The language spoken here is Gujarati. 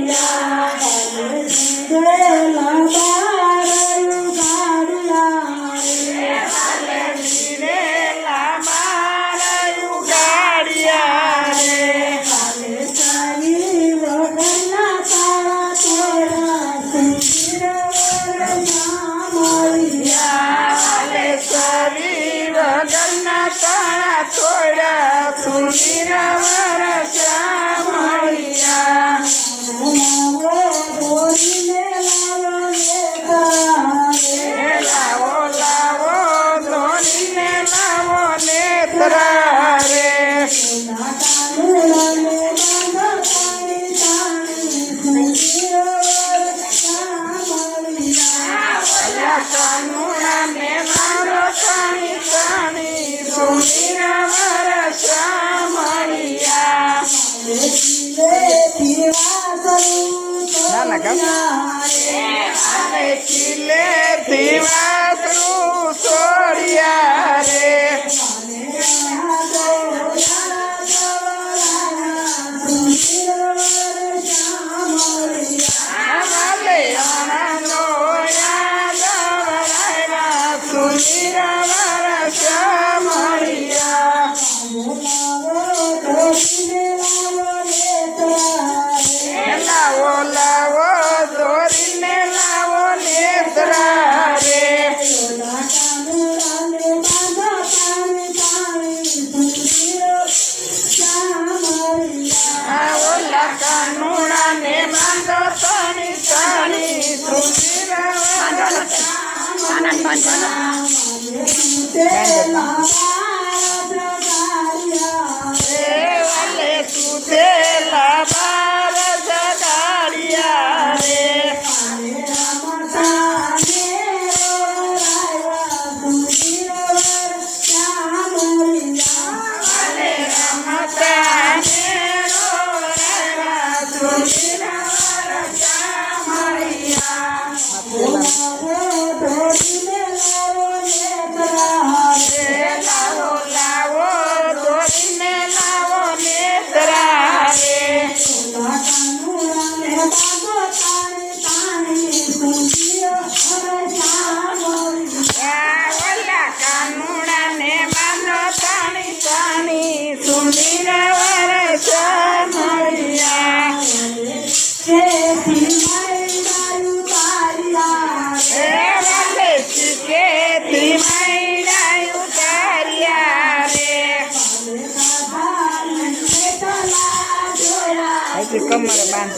I have risen to Netra રે ભલા કાનુડાને મારો કાણી કાણી લાવો લાવો દોરીને લાવો નેત્રા રે આવો લકાનુડા ને બાંધો તણી તણી. સુંદર વાલે Cơm.